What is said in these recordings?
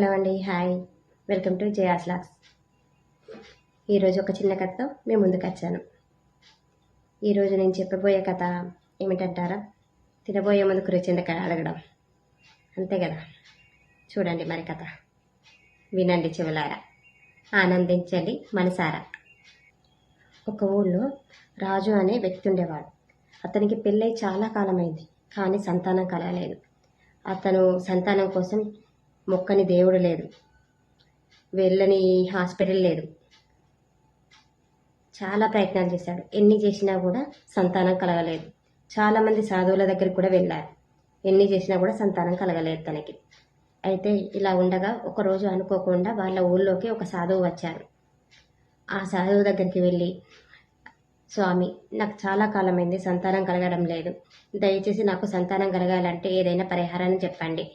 Hello అండి hi. Welcome to Jaya's లాక్స్ ఈరోజు ఒక చిన్న కథతో మేము ముందుకు వచ్చాను ఈరోజు నేను చెప్పబోయే కథ ఏమిటంటారా? తినబోయే ముందు రుచిందక అడగడం. అంతే కదా? చూడండి మరి కథ. వినండి చెవులారా. ఆనందించండి మనసారా. ఒక ఊళ్ళో రాజు అనే వ్యక్తి ఉండేవాడు. అతనికి పెళ్ళై చాలా కాలమైంది కానీ సంతానం కలగలేదు. అతను సంతానం కోసం మొక్కని దేవుడు లేడు వెళ్ళని హాస్పిటల్ లేదు. చాలా ప్రయత్నాలు చేశాడు. ఎన్ని చేసినా కూడా సంతానం కలగలేదు. చాలామంది సాధువుల దగ్గరికి కూడా వెళ్ళారు. ఎన్ని చేసినా కూడా సంతానం కలగలేదు తనకి. అయితే ఇలా ఉండగా ఒకరోజు అనుకోకుండా వాళ్ళ ఊళ్ళోకి ఒక సాధువు వచ్చారు. ఆ సాధువు దగ్గరికి వెళ్ళి స్వామి నాకు చాలా కాలమైంది సంతానం కలగడం లేదు. దయచేసి నాకు సంతానం కలగాలంటే ఏదైనా పరిహారాన్ని చెప్పండి.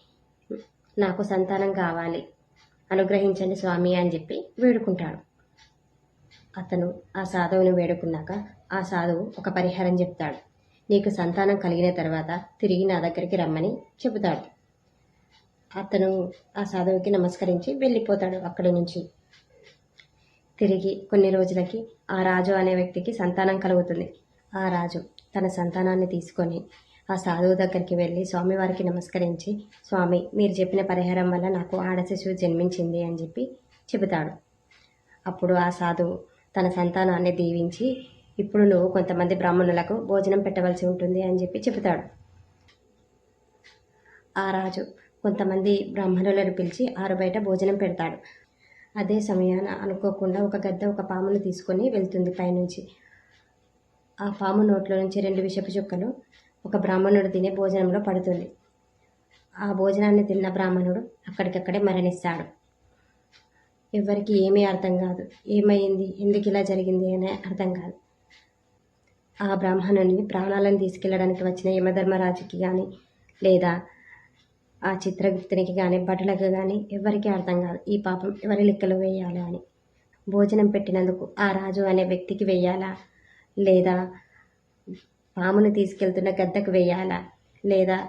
నాకు సంతానం కావాలి. అనుగ్రహించండి స్వామి అని చెప్పి వేడుకుంటాడు. అతను ఆ సాధువుని వేడుకున్నాక ఆ సాధువు ఒక పరిహారం చెప్తాడు. నీకు సంతానం కలిగిన తర్వాత తిరిగి నా దగ్గరికి రమ్మని చెబుతాడు. అతను ఆ సాధువుకి నమస్కరించి వెళ్ళిపోతాడు అక్కడి నుంచి. తిరిగి కొన్ని రోజులకి ఆ రాజు అనే వ్యక్తికి సంతానం కలుగుతుంది. ఆ రాజు తన సంతానాన్ని తీసుకొని ఆ సాధువు దగ్గరికి వెళ్ళి స్వామివారికి నమస్కరించి స్వామి మీరు చెప్పిన పరిహారం వల్ల నాకు ఆడ శిశువు జన్మించింది అని చెప్పి చెబుతాడు. అప్పుడు ఆ సాధువు తన సంతానాన్ని దీవించి ఇప్పుడు నువ్వు కొంతమంది బ్రాహ్మణులకు భోజనం పెట్టవలసి ఉంటుంది అని చెప్పి చెబుతాడు. ఆ రాజు కొంతమంది బ్రాహ్మణులను పిలిచి ఆరు బయట భోజనం పెడతాడు. అదే సమయాన అనుకోకుండా ఒక గద్ద ఒక పామును తీసుకొని వెళ్తుంది పైనుంచి. ఆ పాము నోట్లో నుంచి రెండు విషపు చుక్కలు ఒక బ్రాహ్మణుడు తినే భోజనంలో పడుతుంది. ఆ భోజనాన్ని తిన్న బ్రాహ్మణుడు అక్కడికక్కడే మరణిస్తాడు. ఎవరికి ఏమీ అర్థం కాదు. ఏమైంది? ఎందుకు ఇలా జరిగింది అనే అర్థం కాదు. ఆ బ్రాహ్మణుని ప్రాణాలను తీసుకెళ్ళడానికి వచ్చిన యమధర్మరాజుకి కానీ లేదా ఆ చిత్రగుప్తునికి కానీ భటులకు కానీ ఎవరికీ అర్థం కాదు. ఈ పాపం ఎవరి లెక్కలు వేయాలి అని. భోజనం పెట్టినందుకు ఆ రాజు అనే వ్యక్తికి వేయాలా? లేదా పామును తీసుకెళ్తున్న గద్దకు వేయాలా? లేదా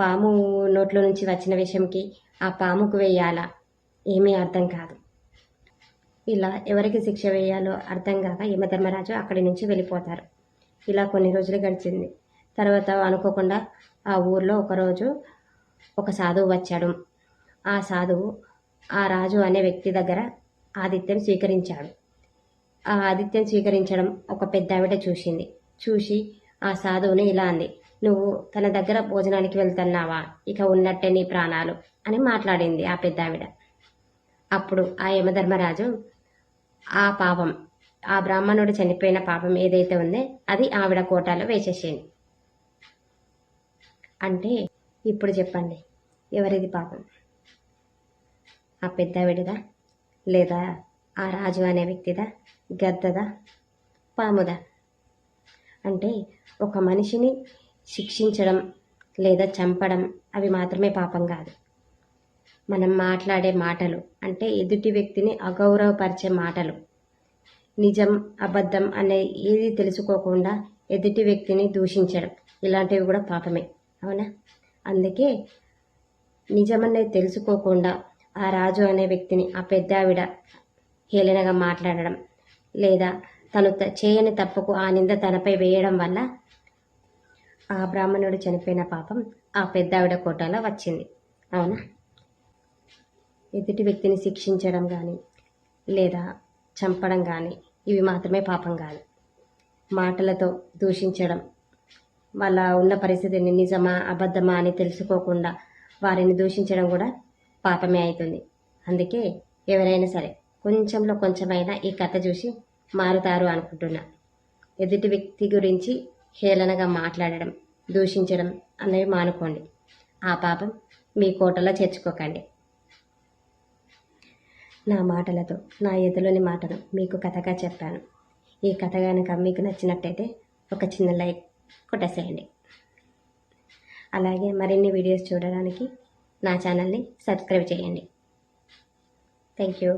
పాము నోట్లో నుంచి వచ్చిన విషయంకి ఆ పాముకు వేయాలా? ఏమీ అర్థం కాదు. ఇలా ఎవరికి శిక్ష వేయాలో అర్థం కాక యమధర్మరాజు అక్కడి నుంచి వెళ్ళిపోతారు. ఇలా కొన్ని రోజులు గడిచింది. తర్వాత అనుకోకుండా ఆ ఊర్లో ఒకరోజు ఒక సాధువు వచ్చాడు. ఆ సాధువు ఆ రాజు అనే వ్యక్తి దగ్గర ఆదిత్యం స్వీకరించాడు. ఆ ఆదిత్యం స్వీకరించడం ఒక పెద్ద ఆవిడ చూసింది. చూసి ఆ సాధువుని ఇలా అంది. నువ్వు తన దగ్గర భోజనానికి వెళ్తున్నావా? ఇక ఉన్నట్టే నీ ప్రాణాలు అని మాట్లాడింది ఆ పెద్ద ఆవిడ అప్పుడు ఆ యమధర్మరాజు ఆ పాపం ఆ బ్రాహ్మణుడు చనిపోయిన పాపం ఏదైతే ఉందో అది ఆవిడ కోటాలో వేసేసింది అంటే ఇప్పుడు చెప్పండి ఎవరిది పాపం? ఆ పెద్దావిడదా? లేదా ఆ రాజు అనే వ్యక్తిదా? గద్దదా? పాముదా? అంటే ఒక మనిషిని శిక్షించడం లేదా చంపడం అవి మాత్రమే పాపం కాదు. మనం మాట్లాడే మాటలు అంటే ఎదుటి వ్యక్తిని అగౌరవపరిచే మాటలు. నిజం అబద్ధం అనే ఏది తెలుసుకోకుండా ఎదుటి వ్యక్తిని దూషించడం. ఇలాంటివి కూడా పాపమే. అవునా? అందుకే నిజమనేది తెలుసుకోకుండా ఆ రాజు అనే వ్యక్తిని ఆ పెద్ద ఆవిడ హేళనగా మాట్లాడడం లేదా తను చేయని తప్పుకు ఆ నింద తనపై వేయడం వల్ల ఆ బ్రాహ్మణుడు చనిపోయిన పాపం ఆ పెద్ద ఆవిడ కోటాలో వచ్చింది. అవునా? ఎదుటి వ్యక్తిని శిక్షించడం కానీ లేదా చంపడం కానీ ఇవి మాత్రమే పాపం కాదు. మాటలతో దూషించడం వాళ్ళ ఉన్న పరిస్థితిని నిజమా అబద్ధమా అని తెలుసుకోకుండా వారిని దూషించడం కూడా పాపమే అవుతుంది అందుకే ఎవరైనా సరే కొంచెంలో కొంచెమైనా ఈ కథ చూసి మారుతారు అనుకుంటున్నా. ఎదుటి వ్యక్తి గురించి హేళనగా మాట్లాడడం దూషించడం అనేవి మానుకోండి. ఆ పాపం మీ కోటలో చేర్చుకోకండి. నా మాటలతో నా ఎదులోని మాటను మీకు కథగా చెప్పాను. ఈ కథ కనుక మీకు నచ్చినట్టయితే ఒక చిన్న లైక్ కొట్టేసేయండి. అలాగే మరిన్ని వీడియోస్ చూడడానికి నా ఛానల్ని సబ్స్క్రైబ్ చేయండి. Thank you.